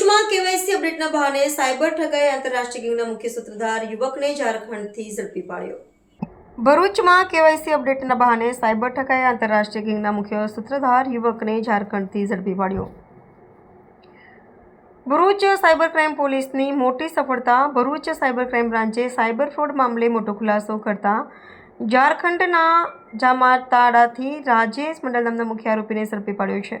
ભરૂચમાં કેવાયસી અપડેટના બહાને સાયબર ઠગાઈ આંતરરાષ્ટ્રીય ગેંગના મુખ્ય સૂત્રધાર યુવકને ઝારખંડથી ઝડપી પાડ્યો. ભરૂચમાં કેવાયસી અપડેટના બહાને સાયબર ઠગાઈ આંતરરાષ્ટ્રીય ગેંગના મુખ્ય સૂત્રધાર યુવકને ઝારખંડથી ઝડપી પાડ્યો. ભરૂચ સાયબર ક્રાઇમ પોલીસની મોટી સફળતા, ભરૂચ સાયબર ક્રાઇમ બ્રાન્ચે સાયબર ફ્રોડ મામલે મોટો ખુલાસો કરતા ઝારખંડના જામાતાડાથી રાજેશ મંડલ નામના મુખ્ય આરોપીને ઝડપી પાડ્યો છે.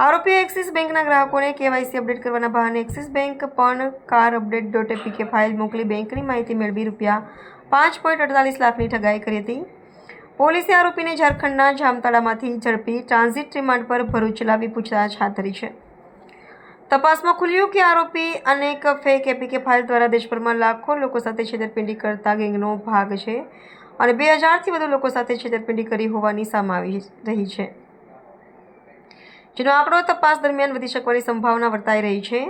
આરોપીએ એક્સિસ બેંકના ગ્રાહકોને કેવાયસી અપડેટ કરવાના બહાને એક્સિસ બેંક પણ car update dot APK file મોકલી બેંકની માહિતી મેળવી રૂપિયા પાંચ પોઈન્ટ અડતાલીસ લાખની ઠગાઈ કરી હતી. પોલીસે આરોપીને ઝારખંડના જામતાડામાંથી ઝડપી ટ્રાન્ઝિટ રિમાન્ડ પર ભરૂચ લાવી પૂછતાછ હાથ ધરી છે. તપાસમાં ખુલ્યું કે આરોપી અનેક ફેક એપીકે ફાઇલ દ્વારા દેશભરમાં લાખો લોકો સાથે છેતરપિંડી કરતા ગેંગનો ભાગ છે અને બે હજારથી વધુ લોકો સાથે છેતરપિંડી કરી હોવાની સામે આવી રહી છે. જેનો આંકડો તપાસ દરમિયાન વધી શકવાની સંભાવના વર્તાઈ રહી છે.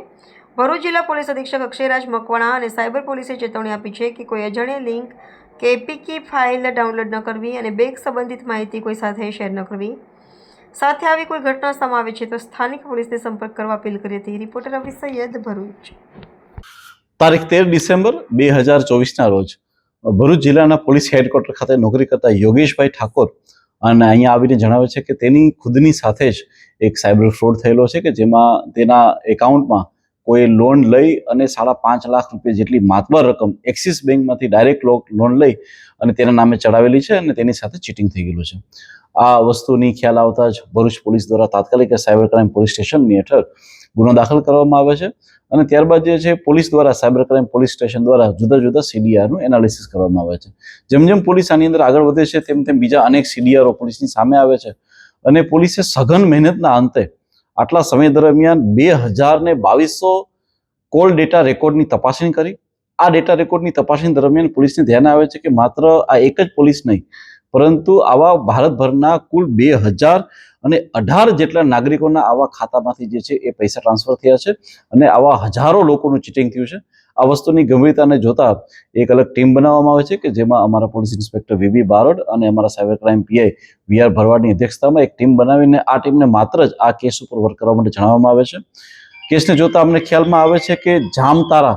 ભરૂચ જિલ્લા પોલીસ અધિક્ષક અક્ષયરાજ મકવાણા અને સાયબર પોલીસે ચેતવણી આપી છે કે કોઈ અજાણ્યા લિંક કે એપીકી ફાઇલ ડાઉનલોડ ન કરવી અને બેંક સંબંધિત માહિતી કોઈ સાથે શેર ન કરવી. સાથે આવી કોઈ ઘટના સમાવે છે તો સ્થાનિક પોલીસને સંપર્ક કરવા અપીલ કરી હતી. રિપોર્ટર રવિ સૈયદ ભરૂચ. તારીખ તેર ડિસેમ્બર બે હજાર ચોવીસના રોજ ભરૂચ જિલ્લાના પોલીસ હેડક્વાર્ટર ખાતે નોકરી કરતા યોગેશભાઈ ઠાકોર અને અહીંયા આવીને જણાવે છે કે તેની ખુદની સાથે જ એક સાયબર ફ્રોડ થયેલો છે કે જેમાં તેના એકાઉન્ટમાં કોઈ લોન લઈ અને સાડા પાંચ લાખ રૂપિયા જેટલી માતબર રકમ એક્સિસ બેંકમાંથી ડાયરેક્ટ લોન લઈ અને તેના નામે ચડાવેલી છે અને તેની સાથે ચીટિંગ થઈ ગયેલું છે. આ વસ્તુની ખ્યાલ આવતા જ ભરૂચ પોલીસ દ્વારા તાત્કાલિક સાયબર ક્રાઇમ પોલીસ સ્ટેશનની હેઠળ ગુનો દાખલ કરવામાં આવે છે. અને ત્યારબાદ જે છે, પોલીસ દ્વારા, સાયબર ક્રાઇમ પોલીસ સ્ટેશન દ્વારા જુદા જુદા સીડીઆરનું એનાલિસિસ કરવામાં આવે છે. જેમ જેમ પોલીસ આની અંદર આગળ વધે છે, તેમ તેમ બીજા અનેક સીડીઆરો પોલીસની સામે આવે છે. અને પોલીસે સઘન મહેનતના અંતે આટલા સમય દરમિયાન બે હજાર ને બાવીસો કોલ ડેટા રેકોર્ડની તપાસણી કરી. આ ડેટા રેકોર્ડની તપાસણી દરમિયાન પોલીસને ધ્યાન આવે છે કે માત્ર આ એક જ પોલીસ નહીં પરંતુ આવા ભારતભરના કુલ બે હજાર અને અઢાર જેટલા નાગરિકોના આવા ખાતામાંથી જે છે એ પૈસા ટ્રાન્સફર થયા છે અને આવા હજારો લોકોનું ચીટિંગ થયું છે. આ વસ્તુની ગંભીરતાને જોતા એક અલગ ટીમ બનાવવામાં આવે છે કે જેમાં અમારા પોલીસ ઇન્સ્પેક્ટર વીબી બારોડ અને અમારા cyber crime PI V R ભરવાડની અધ્યક્ષતામાં એક ટીમ બનાવીને આ ટીમને માત્ર જ આ કેસ ઉપર વર્ક કરવા માટે જણાવવામાં આવે છે. કેસને જોતા અમને ખ્યાલમાં આવે છે કે જામતારા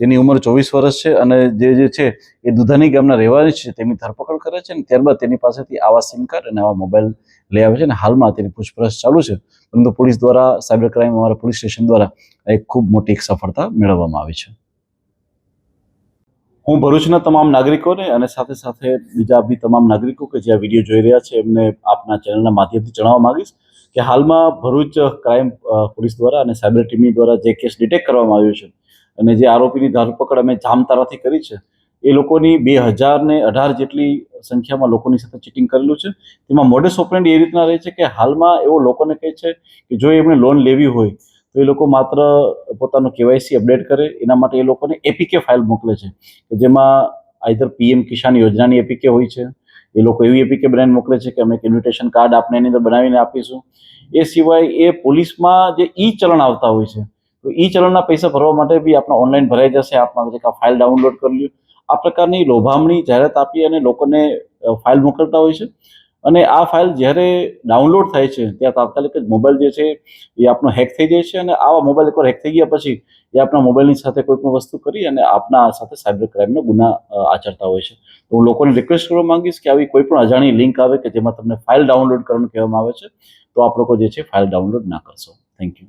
જેની ઉંમર ચોવીસ વર્ષ છે અને જે જે છે એ દુધાની ગામના રહેવાની છે, તેમની ધરપકડ કરે છે અને ત્યારબાદ તેની પાસેથી આવા સિમ કાર્ડ અને આવા મોબાઈલ લઈ આવે છે અને હાલમાં તેની પૂછપરછ ચાલુ છે. પરંતુ પોલીસ દ્વારા, સાયબર ક્રાઇમ અમારા પોલીસ સ્ટેશન દ્વારા એક ખૂબ મોટી એક સફળતા મેળવવામાં આવી છે. હું ભરૂચના તમામ નાગરિકોને અને સાથે સાથે બીજા બી તમામ નાગરિકો કે જે આ વીડિયો જોઈ રહ્યા છે, એમને આપના ચેનલના માધ્યમથી જણાવવા માંગીશ કે હાલમાં ભરૂચ ક્રાઇમ પોલીસ દ્વારા અને સાયબર ટીમની દ્વારા જે કેસ ડિટેક્ટ કરવામાં આવ્યો છે અને જે આરોપીની ધરપકડ અમે જામતારાથી કરી છે, એ લોકોની બે હજાર ને અઢાર જેટલી સંખ્યામાં લોકોની સાથે ચીટિંગ કરેલું છે. તેમાં મોડેસ ઓપરેન્ડ એ રીતના રહે છે કે હાલમાં એવો લોકોને કહે છે કે જો એમણે લોન લેવી હોય, તો એ લોકો માત્ર પોતાનું કેવાયસી અપડેટ કરે, એના માટે એ લોકોને એપીકે ફાઇલ મોકલે છે. કે જેમાં આઈધર પીએમ કિસાન યોજનાની એપીકે હોય છે, એ લોકો એવી એપીકે બનાવીને મોકલે છે કે અમે એક ઇન્વિટેશન કાર્ડ આપને એની અંદર બનાવીને આપીશું. એ સિવાય એ પોલીસમાં જે ઈ ચલણ આવતા હોય છે તો ઈ ચલણના પૈસા ભરવા માટે બી આપણા ઓનલાઈન ભરાઈ જશે. આપણે જે ફાઇલ ડાઉનલોડ કરી લ્યો. આ પ્રકારની લોભામણી જાહેરાત આપી અને લોકોને ફાઇલ મોકલતા હોય છે. અને આ ફાઇલ જ્યારે ડાઉનલોડ થાય છે, ત્યાં તાત્કાલિક જ મોબાઈલ જે છે, એ આપણો હેક થઈ જાય છે અને આવા મોબાઈલ એકવાર હેક થઈ ગયા પછી, એ આપણા મોબાઈલની સાથે કોઈ પણ વસ્તુ કરી અને આપના સાથે સાયબર ક્રાઇમનો ગુના આચરતા હોય છે. તો હું લોકોને રિક્વેસ્ટ કરવા માંગીશ કે આવી કોઈ પણ અજાણી લિંક આવે કે જેમાં તમને ફાઇલ ડાઉનલોડ કરવાનું કહેવામાં આવે છે, તો આપ લોકો જે છે ફાઇલ ડાઉનલોડ ના કરશો. Thank you